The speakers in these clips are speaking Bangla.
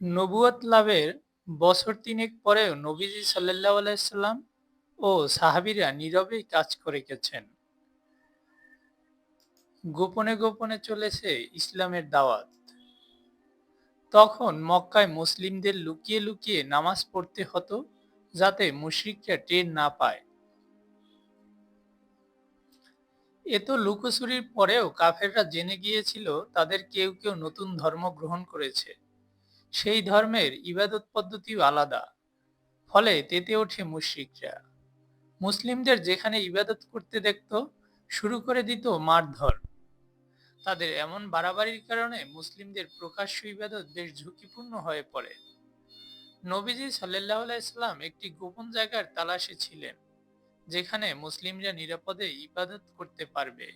নবুয়ত লাভের বছর তিনেক পরেও নবীজি সাল্লাল্লাহু আলাইহি সাল্লাম ও সাহাবিরা নীরবেই কাজ করে গেছেন। গোপনে গোপনে চলেছে ইসলামের দাওয়াত। তখন মক্কায় মুসলিমদের লুকিয়ে লুকিয়ে নামাজ পড়তে হতো যাতে মুশরিকরা টের না পায়। এত লুকোচুরির পরেও কাফেররা জেনে গিয়েছিল তাদের কেউ কেউ নতুন ধর্ম গ্রহণ করেছে। সেই ধর্মের ইবাদত পদ্ধতিও আলাদা। ফলে তেতে ওঠে মুশরিকরা। মুসলিমদের যেখানে ইবাদত করতে দেখত, শুরু করে দিত মারধর। তাদের এমন বাড়াবাড়ির কারণে মুসলিমদের প্রকাশ্য ইবাদত বেশ ঝুঁকিপূর্ণ হয়ে পড়ে। নবীজি সাল্লাহ ইসলাম একটি গোপন জায়গার তালাশে ছিলেন, যেখানে মুসলিমরা নিরাপদে ইবাদত করতে পারবে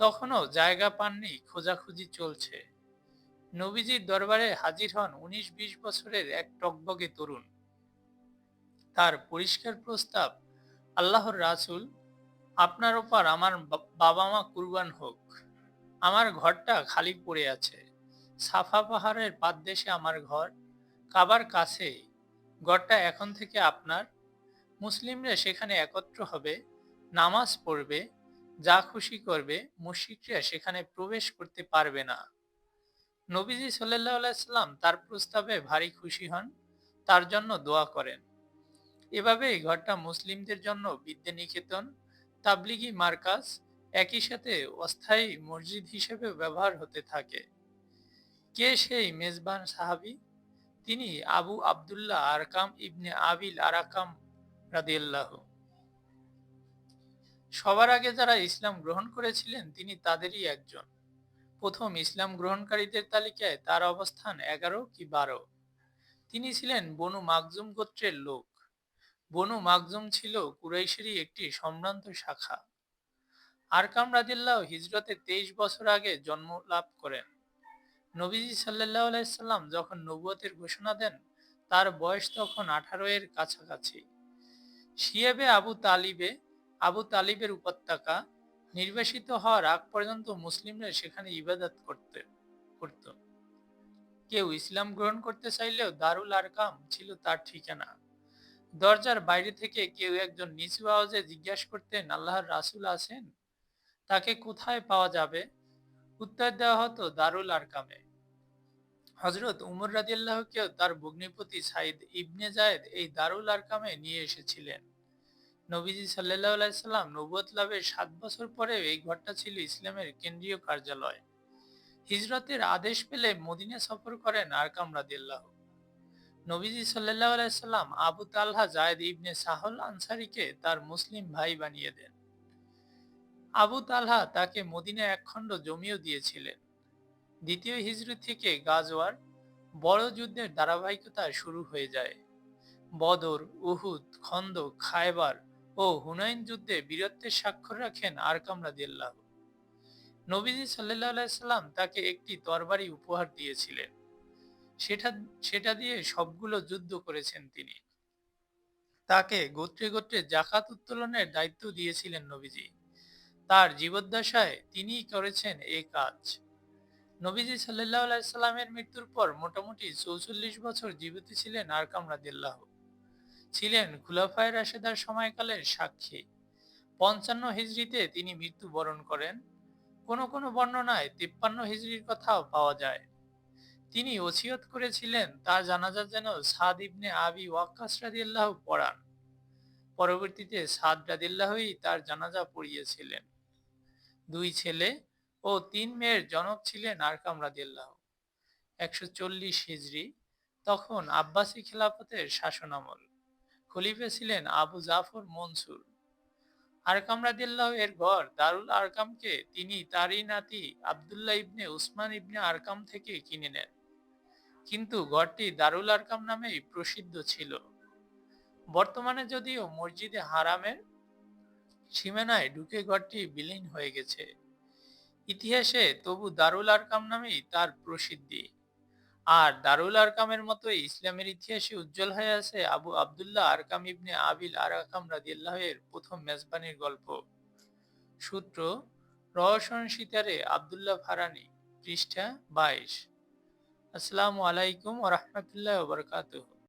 তখনও জায়গা পাননি, খোঁজাখুঁজি চলছে নবীজির দরবারে হাজির হন উনিশ বিশ বছরের এক টকবগে তরুণ। তার পরিষ্কার প্রস্তাব, আল্লাহর রাসুল, আপনার ওপর আমার বাবা মা কুরবান হোক। আমার ঘরটা খালি পড়ে আছে। সাফা পাহাড়ের পাদদেশে আমার ঘর। কাবার কাছে ঘরটা এখন থেকে আপনার। মুসলিমরা সেখানে একত্র হবে। নামাজ পড়বে। যা খুশি করবে। মুশিকরা সেখানে প্রবেশ করতে পারবে না। নবীজি সাল্লাম তার প্রস্তাবে ভারী খুশি হন, তার জন্য দোয়া করেন। এভাবে ঘরটা মুসলিমদের জন্য বিদ্যা নিকেতন, তাবলিগি মার্কাজ একই সাথে অস্থায়ী মসজিদ হিসেবে ব্যবহার হতে থাকে। কে সেই মেজবান সাহাবি? তিনি আবু আবদুল্লাহ আরকাম ইবনে আবিল আরাকাম রাদিয়াল্লাহ। সবার আগে যারা ইসলাম গ্রহণ করেছিলেন, তিনি তাদেরই একজন। প্রথম ইসলাম গ্রহণকারীদের তালিকায় তার অবস্থান এগারো কি বারো। তিনি ছিলেন বনু মাকজুম গোত্রের লোক। বনু মাকজুম ছিল কুরাইশেরই একটি সম্ভ্রান্ত শাখা। আরকাম রাদিল্লাহ হিজরতের তেইশ বছর আগে জন্ম লাভ করেন। নবীজি সাল্লাহ আলাইসাল্লাম যখন নবুয়তের ঘোষণা দেন, তার বয়স তখন আঠারো এর কাছাকাছি। শিয়েবে আবু তালিবে, আবু তালিবের উপত্যকা নির্বাসিত হওয়ার আগ পর্যন্ত মুসলিমরা সেখানে ইবাদত করতে, করত। কেউ ইসলাম গ্রহণ করতে চাইলেও দারুল আরকাম ছিল তার ঠিকানা। দরজার বাইরে থেকে কেউ একজন নিচু আওয়াজে জিজ্ঞাসা করতেন, আল্লাহর রাসুল আছেন? তাকে কোথায় পাওয়া যাবে? উত্তর দেওয়া হতো, দারুল আরকামে। হজরত উমর রাজিয়াল্লাহকেও তার ভগ্নিপতি সাইদ ইবনে জায়দ এই দারুল আরকামে নিয়ে এসেছিলেন। নবীজি সাল্লাহ আলাইসাল্লাম নবুয়ত লাভের সাত বছর পরেও এই ঘরটা ছিল ইসলামের কেন্দ্রীয় কার্যালয়। হিজরতের আদেশ পেলে মদিনে সফর করেন আরকাম রাদিল্লাহ নবীজি সাল্লাহ আলাইসাল্লাম আবু তাল্হা জায়দ ইবনে সাহল আনসারিকে তার মুসলিম ভাই বানিয়ে দেন। আবু তালহা তাকে মদিনা একখণ্ড জমিও দিয়েছিলেন। দ্বিতীয় হিজরি থেকে গাজওয়ার বড় যুদ্ধের ধারাবাহিকতা শুরু হয়ে যায়। বদর, উহুদ, খন্দ, খায়বার ও হুনাইন যুদ্ধে বীরত্বের স্বাক্ষর রাখেন আরকাম রাদিয়াল্লাহ। নবীজি সাল্লাহ তাকে একটি তরবারি উপহার দিয়েছিলেন। সেটা সেটা দিয়ে সবগুলো যুদ্ধ করেছেন তিনি। তাকে গোত্রে গোত্রে জাকাত উত্তোলনের দায়িত্ব দিয়েছিলেন নবীজি। তার জীবদ্দশায় তিনিই করেছেন এই কাজ। নবীজি সাল্লাহ আলাইসাল্লামের মৃত্যুর পর মোটামুটি চৌচল্লিশ বছর জীবিত ছিলেন আরকাম রাদিল্লাহ ছিলেন খুলাফায় রাশেদার সময়কালের সাক্ষী। পঞ্চান্ন হিজড়িতে তিনি মৃত্যুবরণ করেন। কোন কোন বর্ণনায় তিপ্পান্ন হিজড়ির কথাও পাওয়া যায়। তিনি ওসিয়ত করেছিলেন, তার জানাজা যেন সাদ ইবনে আবি ওয়াক্কাস রাদিল্লাহ পড়ান। পরবর্তীতে সাদ রাদিল্লাহই তার জানাজা পড়িয়েছিলেন। দুই ছেলে ও তিন মেয়ের জনক ছিলেন আরকাম রাদিল্লাহ একশো চল্লিশ হিজড়ি, তখন আব্বাসী খেলাফতের শাসনামল। খলিফে ছিলেন আবু জাফর মনসুর। আরকাম রাদিল্লাহ এর ঘর দারুল আরকামকে তিনি তারই নাতি আবদুল্লাহ ইবনে উসমান ইবনে আরকাম থেকে কিনে নেন। কিন্তু ঘরটি দারুল আরকাম নামেই প্রসিদ্ধ ছিল। বর্তমানে যদিও মসজিদে হারামের সীমানায় ঢুকে ঘরটি বিলীন হয়ে গেছে, ইতিহাসে তবু দারুল আরকাম নামেই তার প্রসিদ্ধি। আর দারুল আরকামের মতো ইসলামের ইতিহাসে উজ্জ্বল হয়ে আছে আবু আবদুল্লাহ আরকাম ইবনে আবিল আরাকাম রাদিয়াল্লাহের প্রথম মেজবানির গল্প। সূত্র রহসন সিতারে আবদুল্লাহ ফারানি, পৃষ্ঠা বাইশ। আসসালামু আলাইকুম ওয়া রাহমাতুল্লাহি ওয়া বারাকাতুহু।